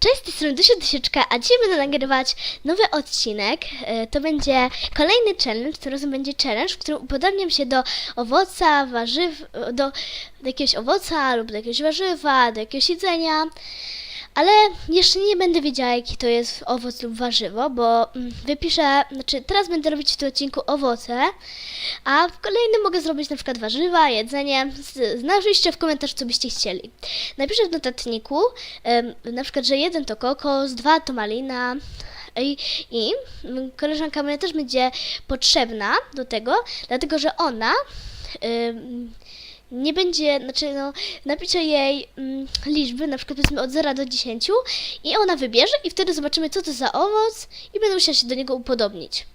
Cześć, z tej strony Dusia Dusieczka, a dzisiaj będę nagrywać nowy odcinek. E, To będzie kolejny challenge, tym razem będzie challenge, w którym upodobniam się do owoca, warzyw, do, do jakiegoś owoca lub do jakiegoś warzywa, do jakiegoś jedzenia. Ale jeszcze nie będę wiedziała, jaki to jest owoc lub warzywo, bo mm, wypiszę, znaczy teraz będę robić w tym odcinku owoce, a w kolejnym mogę zrobić na przykład warzywa, jedzenie. Z- Napiszcie w komentarzu, co byście chcieli. Napiszę w notatniku, na przykład, że jeden to kokos, dwa to malina. I, I mm, koleżanka moja też będzie potrzebna do tego, dlatego że ona nie będzie, znaczy no, napiszę jej mm, liczby, na przykład powiedzmy od 0 do 10 i ona wybierze i wtedy zobaczymy, co to za owoc i będę musiała się do niego upodobnić.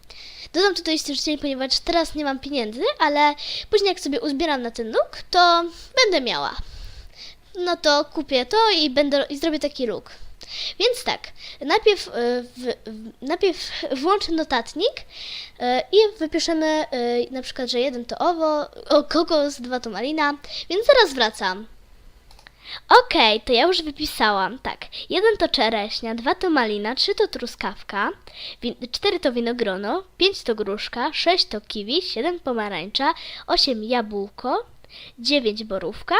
Dodam tutaj styczeń, ponieważ teraz nie mam pieniędzy, ale później jak sobie uzbieram na ten look, to będę miała. No to kupię to i będę i zrobię taki look. Więc tak, najpierw, y, w, najpierw włączę notatnik y, i wypiszemy y, na przykład, że jeden to owo, o, kokos, dwa to malina, więc zaraz wracam. Okej, to ja już wypisałam. Tak, jeden to czereśnia, dwa to malina, trzy to truskawka, cztery to winogrono, pięć to gruszka, sześć to kiwi, siedem pomarańcza, osiem jabłko, dziewięć borówka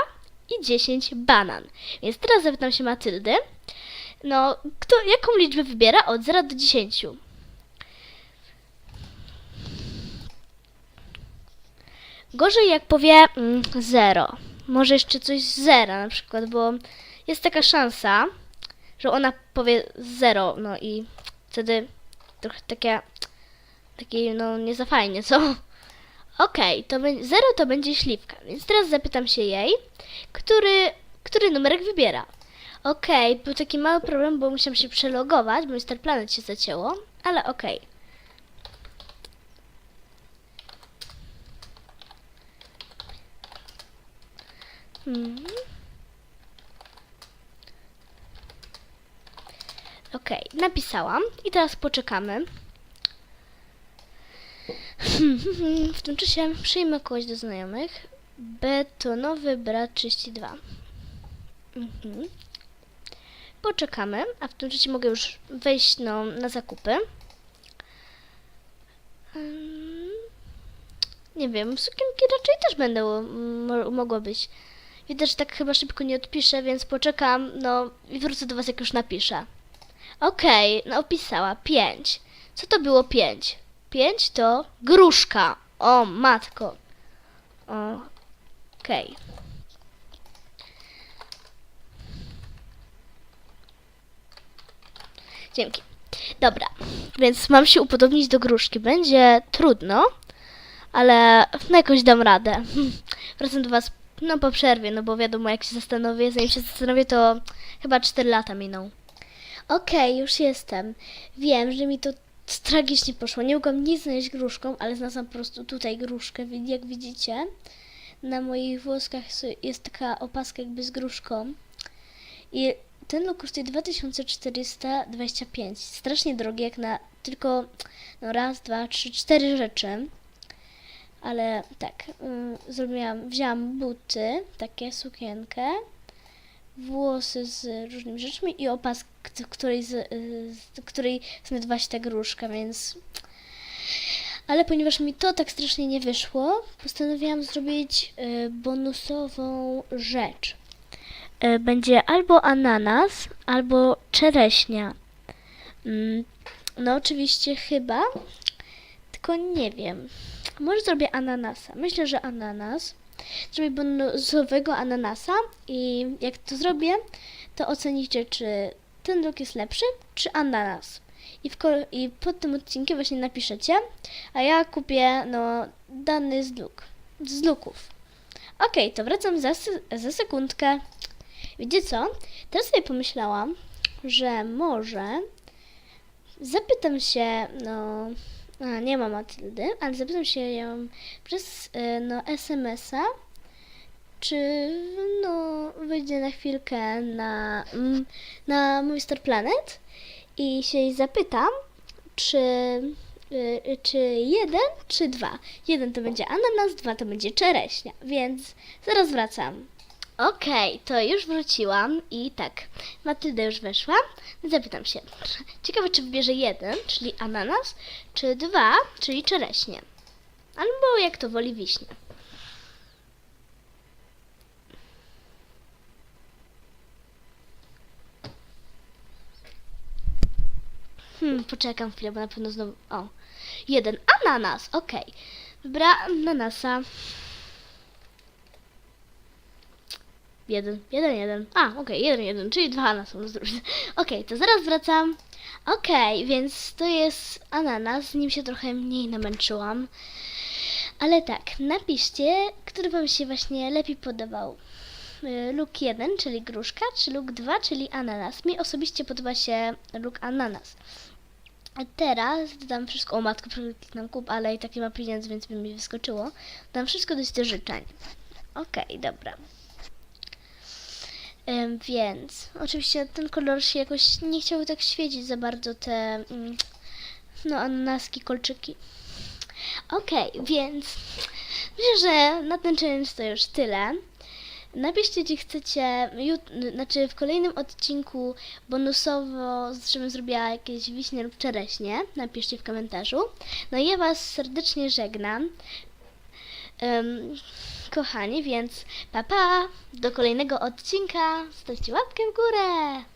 i dziesięć banan. Więc teraz zapytam się Matyldy, no, kto, jaką liczbę wybiera od 0 do 10? Gorzej jak powie 0. Może jeszcze coś z zera na przykład, bo jest taka szansa, że ona powie 0, no i wtedy trochę takie, takie no nie za fajnie, co? Okej, to będzie 0 to będzie śliwka, więc teraz zapytam się jej, który, który numerek wybiera. Okej, był taki mały problem, bo musiałam się przelogować, bo mi Star Planet się zacięło, ale okej. Mhm. Okej, napisałam i teraz poczekamy. W tym czasie przyjmę kogoś do znajomych. Betonowy brat 32. Mhm. Poczekamy, a w tym czasie mogę już wejść no, na zakupy. Nie wiem, sukienki raczej też będą mo- mogło być. Widzę, że tak chyba szybko nie odpiszę, więc poczekam, no i wrócę do Was, jak już napiszę. Okej, no opisała. Pięć. Co to było pięć? Pięć to gruszka. O, matko. Okej. Dzięki. Dobra, więc mam się upodobnić do gruszki. Będzie trudno, ale no jakoś dam radę. Wracam do Was no po przerwie, no bo wiadomo, jak się zastanowię, zanim się zastanowię, to chyba 4 lata miną. Okej, już jestem. Wiem, że mi to tragicznie poszło. Nie mogłam nic znaleźć gruszką, ale znalazłam po prostu tutaj gruszkę, jak widzicie. Na moich włoskach jest taka opaska jakby z gruszką. I ten look kosztuje 2425. Strasznie drogi, jak na tylko no raz, dwa, trzy, cztery rzeczy. Ale tak, ym, zrobiłam, wzięłam buty, takie sukienkę, włosy z różnymi rzeczami i opaskę, z której, z, y, z której znajdowała się ta gruszka, więc... Ale ponieważ mi to tak strasznie nie wyszło, postanowiłam zrobić y, bonusową rzecz. Y, będzie albo ananas, albo czereśnia. Mm, No oczywiście chyba, tylko nie wiem. Może zrobię ananasa. Myślę, że ananas. Zrobię bonusowego ananasa i jak to zrobię, to ocenicie, czy ten look jest lepszy, czy ananas. I, w I pod tym odcinkiem właśnie napiszecie, a ja kupię no, dany z look, z looków. Okej, to wracam za, za sekundkę. Wiecie co? Teraz sobie pomyślałam, że może zapytam się, no, a, nie ma Matyldy, ale zapytam się ją przez y, no, SMS-a, czy no, wyjdzie na chwilkę na, na Star Planet i się jej zapytam, czy, y, czy jeden, czy dwa. Jeden to będzie ananas, dwa to będzie czereśnia, więc zaraz wracam. Okej, to już wróciłam i tak, Matylda już weszła. Zapytam się, ciekawe czy wybierze jeden, czyli ananas, czy dwa, czyli czereśnie. Albo jak to woli wiśnie. Hmm, poczekam chwilę, bo na pewno znowu... O, jeden ananas, okej. Dobra, ananasa. Jeden, jeden, jeden. A, okej, jeden, jeden, czyli dwa ananas. Okej, to zaraz wracam. Okej, więc to jest ananas, nim się trochę mniej namęczyłam. Ale tak, napiszcie, który Wam się właśnie lepiej podobał. Y, Luk 1, czyli gruszka, czy luk 2, czyli ananas. Mi osobiście podoba się luk ananas. A teraz dodam wszystko, o matko, kliknę kup, ale i tak nie ma pieniędzy, więc by mi wyskoczyło. Dam wszystko do życzeń. Okej, dobra. Więc oczywiście ten kolor się jakoś nie chciały tak świecić za bardzo te mm, no ananaski, kolczyki. Okej, więc myślę, że na ten challenge to już tyle. Napiszcie, czy chcecie, znaczy w kolejnym odcinku bonusowo, żebym zrobiła jakieś wiśnie lub czereśnie. Napiszcie w komentarzu. No i ja Was serdecznie żegnam. Em, kochani, więc pa pa! Do kolejnego odcinka. Stawcie łapkę w górę!